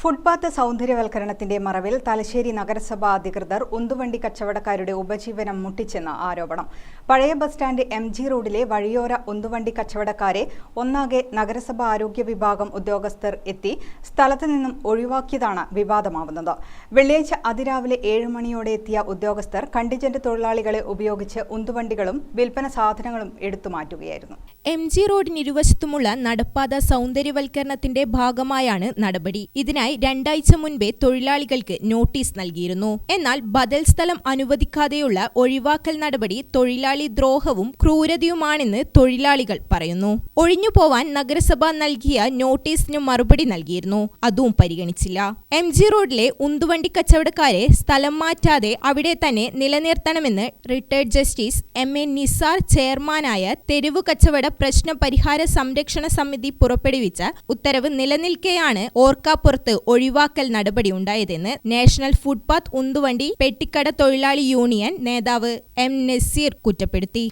Footpath സൗന്ദര്യവൽക്കരണത്തിന്റെ മറവിൽ തലശ്ശേരി നഗരസഭാ അധികൃതർ ഉന്തുവണ്ടി കച്ചവടക്കാരുടെ ഉപജീവനം മുട്ടിച്ചെന്ന് ആരോപണം. പഴയ ബസ് സ്റ്റാൻഡ് എം ജി റോഡിലെ വഴിയോര ഉന്തുവണ്ടി കച്ചവടക്കാരെ ഒന്നാകെ നഗരസഭാ ആരോഗ്യ വിഭാഗം ഉദ്യോഗസ്ഥർ എത്തി സ്ഥലത്തു നിന്നും ഒഴിവാക്കിയതാണ് വിവാദമാവുന്നത്. വെള്ളിയാഴ്ച അതിരാവിലെ ഏഴ് മണിയോടെ എത്തിയ ഉദ്യോഗസ്ഥർ കണ്ടിജന്റ് തൊഴിലാളികളെ ഉപയോഗിച്ച് ഉന്തുവണ്ടികളും വിൽപ്പന സാധനങ്ങളും എടുത്തുമാറ്റുകയായിരുന്നു എം ജി റോഡിനിരുവശത്തുമുള്ള നടപ്പാത സൗന്ദര്യവൽക്കരണത്തിന്റെ ഭാഗമായാണ് നടപടി. ഇതിനായി രണ്ടാഴ്ച മുൻപേ തൊഴിലാളികൾക്ക് നോട്ടീസ് നൽകിയിരുന്നു. എന്നാൽ ബദൽ സ്ഥലം അനുവദിക്കാതെയുള്ള ഒഴിവാക്കൽ നടപടി തൊഴിലാളി ദ്രോഹവും ക്രൂരതയുമാണെന്ന് തൊഴിലാളികൾ പറയുന്നു. ഒഴിഞ്ഞുപോവാൻ നഗരസഭ നൽകിയ നോട്ടീസിന് മറുപടി നൽകിയിരുന്നു. അതും പരിഗണിച്ചില്ല. എം ജി റോഡിലെ ഉന്തുവണ്ടി കച്ചവടക്കാരെ സ്ഥലം മാറ്റാതെ അവിടെ തന്നെ നിലനിർത്തണമെന്ന് retired justice M A Nisar ചെയർമാനായ തെരുവ് കച്ചവട പ്രശ്ന പരിഹാര സംരക്ഷണ സമിതി പുറപ്പെടുവിച്ച ഉത്തരവ് നിലനിൽക്കെയാണ് ഓർക്കാപ്പുറത്ത് ഒഴിവാക്കൽ നടപടി ഉണ്ടായതെന്ന് നാഷണൽ ഫുട്പാത്ത് ഉന്തുവണ്ടി പെട്ടിക്കട തൊഴിലാളി യൂണിയൻ നേതാവ് എം നസീർ കുറ്റപ്പെടുത്തി.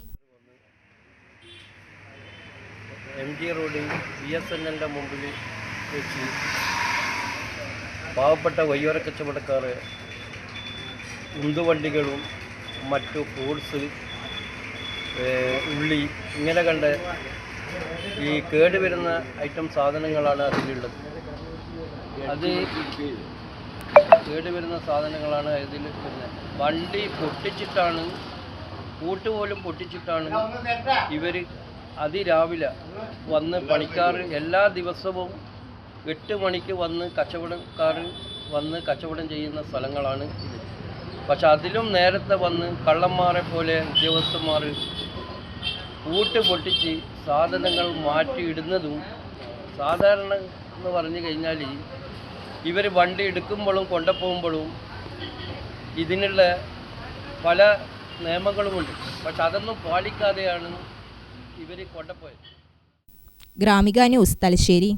എം ജി റോഡിൽ ബി എസ് എൻ എല്ലിന്റെ മുമ്പിൽ വെച്ച് പാവപ്പെട്ട വയ്യോര കച്ചവടക്കാർ ഉന്തുവണ്ടികളും മറ്റു ഫ്രൂട്ട്സ് ഉള്ളി ഇങ്ങനെ കണ്ട് ഈ കേടുവരുന്ന ഐറ്റം സാധനങ്ങളാണ് അതിലുള്ളത്. അത് കേടുവരുന്ന സാധനങ്ങളാണ് ഇതിൽ വരുന്നത്. വണ്ടി പൊട്ടിച്ചിട്ടാണ് കൂട്ട് പോലും പൊട്ടിച്ചിട്ടാണ് ഇവർ അതിരാവിലെ വന്ന് പണിക്കാർ എല്ലാ ദിവസവും എട്ട് മണിക്ക് വന്ന് കച്ചവടക്കാർ വന്ന് കച്ചവടം ചെയ്യുന്ന സ്ഥലങ്ങളാണ് ഇത്. പക്ഷെ അതിലും നേരത്തെ വന്ന് കള്ളന്മാരെ പോലെ ഉദ്യോഗസ്ഥന്മാർ കൂട്ട് പൊട്ടിച്ച് സാധനങ്ങൾ മാറ്റിയിടുന്നതും സാധാരണ എന്ന് പറഞ്ഞു കഴിഞ്ഞാൽ ഇവർ വണ്ടി എടുക്കുമ്പോഴും കൊണ്ടുപോകുമ്പോഴും ഇതിനുള്ള പല നിയമങ്ങളുമുണ്ട്. പക്ഷെ അതൊന്നും പാലിക്കാതെയാണ് ഇവർ കൊണ്ടുപോയത്. ഗ്രാമിക ന്യൂസ് തലശ്ശേരി.